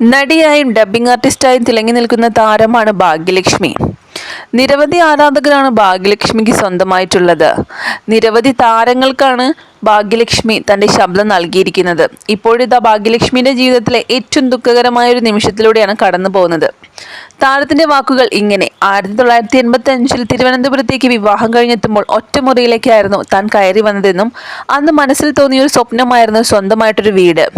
നടിയായും dubbing ആർട്ടിസ്റ്റായും തിളങ്ങി നിൽക്കുന്ന താരമാണ് ഭാഗ്യലക്ഷ്മി. നിരവധി ആരാധകരാണ് ഭാഗ്യലക്ഷ്മിക്ക് സ്വന്തമായിട്ടുള്ളത്. നിരവധി താരങ്ങൾക്കാണ് ഭാഗ്യലക്ഷ്മി തന്റെ ശബ്ദം നൽകിയിരിക്കുന്നത്. ഇപ്പോഴിതാ ഭാഗ്യലക്ഷ്മിയുടെ ജീവിതത്തിലെ ഏറ്റവും ദുഃഖകരമായ ഒരു നിമിഷത്തിലൂടെയാണ് കടന്നു പോകുന്നത് താരത്തിന്റെ വാക്കുകൾ ഇങ്ങനെ. ആയിരത്തി തൊള്ളായിരത്തി എൺപത്തി അഞ്ചിൽ തിരുവനന്തപുരത്തേക്ക് വിവാഹം കഴിഞ്ഞെത്തുമ്പോൾ ഒറ്റമുറിയിലേക്കായിരുന്നു താൻ കയറി വന്നതെന്നും അന്ന് മനസ്സിൽ തോന്നിയ ഒരു സ്വപ്നമായിരുന്നു സ്വന്തമായിട്ടൊരു വീട്.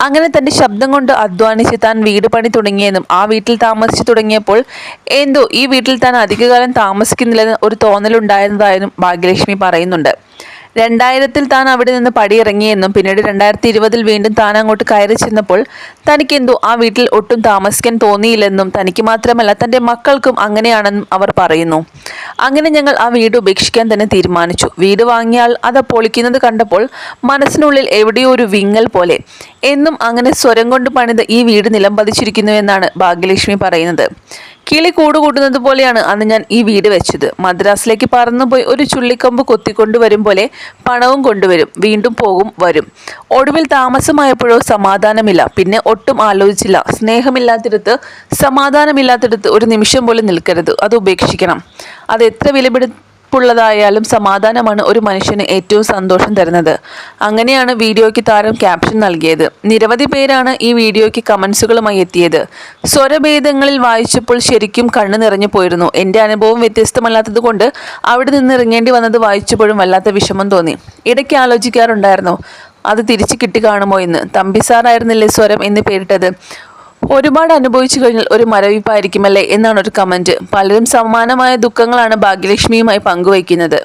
അങ്ങനെ തന്റെ ശബ്ദം കൊണ്ട് അധ്വാനിച്ച് താൻ വീട് പണി തുടങ്ങിയെന്നും ആ വീട്ടിൽ താമസിച്ചു തുടങ്ങിയപ്പോൾ എന്തോ ഈ വീട്ടിൽ താൻ അധികകാലം താമസിക്കുന്നില്ലെന്ന് ഒരു തോന്നലുണ്ടായിരുന്നതായും ഭാഗ്യലക്ഷ്മി പറയുന്നുണ്ട്. രണ്ടായിരത്തിൽ താൻ അവിടെ നിന്ന് പടിയിറങ്ങിയെന്നും പിന്നീട് രണ്ടായിരത്തി ഇരുപതിൽ വീണ്ടും താൻ അങ്ങോട്ട് കയറി ചെന്നപ്പോൾ തനിക്കെന്തോ ആ വീട്ടിൽ ഒട്ടും താമസിക്കാൻ തോന്നിയില്ലെന്നും തനിക്ക് മാത്രമല്ല തന്റെ മക്കൾക്കും അങ്ങനെയാണെന്നും അവർ പറയുന്നു. അങ്ങനെ ഞങ്ങൾ ആ വീട് ഉപേക്ഷിക്കാൻ തന്നെ തീരുമാനിച്ചു. വീട് വാങ്ങിയാൽ അത് പൊളിക്കുന്നത് കണ്ടപ്പോൾ മനസ്സിനുള്ളിൽ എവിടെയോ ഒരു വിങ്ങൽ പോലെ. എന്നും അങ്ങനെ സ്വരം കൊണ്ട് പണിത് ഈ വീട് നിലം പതിച്ചിരിക്കുന്നു എന്നാണ് ഭാഗ്യലക്ഷ്മി പറയുന്നത്. കിളി കൂട് കൂട്ടുന്നത് പോലെയാണ് അന്ന് ഞാൻ ഈ വീട് വെച്ചത്. മദ്രാസിലേക്ക് പറന്നുപോയി ഒരു ചുള്ളിക്കമ്പ് കൊത്തിക്കൊണ്ടുവരും പോലെ പണവും കൊണ്ടുവരും. വീണ്ടും പോകും വരും. ഒടുവിൽ താമസമായപ്പോഴോ സമാധാനമില്ല. പിന്നെ ഒട്ടും ആലോചിച്ചില്ല. സ്നേഹമില്ലാത്തിടത്ത് സമാധാനമില്ലാത്തിടത്ത് ഒരു നിമിഷം പോലും നിൽക്കരുത്. അത് ഉപേക്ഷിക്കണം. അത് എത്ര വിലപിടിപ്പുള്ളതായാലും സമാധാനമാണ് ഒരു മനുഷ്യന് ഏറ്റവും സന്തോഷം തരുന്നത്. അങ്ങനെയാണ് വീഡിയോയ്ക്ക് താരം ക്യാപ്ഷൻ നൽകിയത്. നിരവധി പേരാണ് ഈ വീഡിയോയ്ക്ക് കമൻസുകളുമായി എത്തിയത്. സ്വരഭേദങ്ങളിൽ വായിച്ചപ്പോൾ ശരിക്കും കണ്ണു നിറഞ്ഞു പോയിരുന്നു. എന്റെ അനുഭവം വ്യത്യസ്തമല്ലാത്തത് കൊണ്ട് അവിടെ നിന്ന് ഇറങ്ങേണ്ടി വന്നത് വായിച്ചപ്പോഴും വല്ലാത്ത വിഷമം തോന്നി. ഇടയ്ക്ക് ആലോചിക്കാറുണ്ടായിരുന്നു അത് തിരിച്ചു കിട്ടി കാണുമോ എന്ന്. തമ്പി സാറായിരുന്നില്ലേ സ്വരം എന്ന് പേരിട്ടത്. ഒരുപാട് അനുഭവിച്ചു കഴിഞ്ഞാൽ ഒരു മരവിപ്പായിരിക്കുമല്ലേ എന്നാണ് ഒരു കമന്റ് പലരും സമാനമായ ദുഃഖങ്ങളാണ് ഭാഗ്യലക്ഷ്മിയുമായി പങ്കുവയ്ക്കുന്നത്.